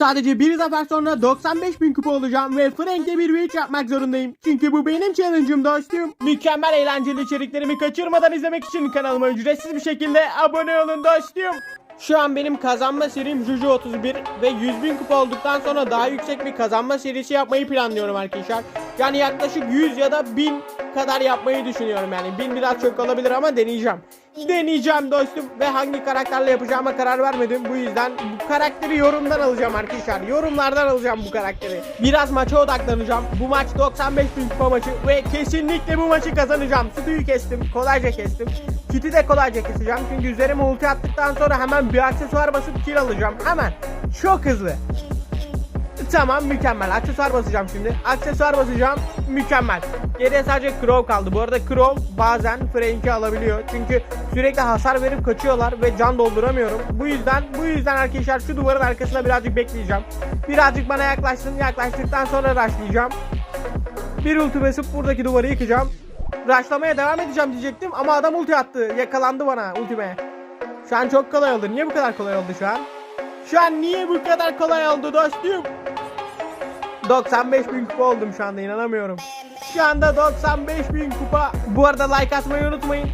Sadece bir zafer sonra 95 bin kupa olacağım ve Frank'le bir reach yapmak zorundayım. Çünkü bu benim challenge'ım dostum. Mükemmel eğlenceli içeriklerimi kaçırmadan izlemek için kanalıma ücretsiz bir şekilde abone olun dostum. Şu an benim kazanma serim Juju 31 ve 100 bin kupa olduktan sonra daha yüksek bir kazanma serisi yapmayı planlıyorum arkadaşlar. Yani yaklaşık 100 ya da 1000 kadar yapmayı düşünüyorum yani. 1000 biraz çok olabilir ama deneyeceğim. Deneyeceğim dostum ve hangi karakterle yapacağıma karar vermedim. Bu yüzden bu karakteri yorumdan alacağım arkadaşlar. Yorumlardan alacağım bu karakteri. Biraz maça odaklanacağım. Bu maç 95 bin kupa maçı ve kesinlikle bu maçı kazanacağım. Stu'yu kestim. Kolayca kestim. Kit'i de kolayca keseceğim. Çünkü üzerime ulti attıktan sonra hemen bir aksesuar basıp kill alacağım. Hemen. Çok hızlı. Tamam mükemmel. Aksesuar basacağım şimdi. Aksesuar basacağım. Mükemmel. Geriye sadece Crow kaldı. Bu arada Crow bazen Frank'i alabiliyor. Çünkü sürekli hasar verip kaçıyorlar ve can dolduramıyorum. Bu yüzden bu yüzden arkadaşlar şu duvarın arkasında birazcık bekleyeceğim. Birazcık bana yaklaşsın. Yaklaştıktan sonra rushlayacağım. Bir ulti basıp buradaki duvarı yıkacağım. Rushlamaya devam edeceğim diyecektim ama adam ulti attı. Yakalandı bana ultime. Şu an çok kolay oldu. Niye bu kadar kolay oldu şu an? Şu an niye bu kadar kolay oldu dostum? 95 bin kupa oldum şu anda inanamıyorum. Şu anda 95 bin kupa. Bu arada like atmayı unutmayın.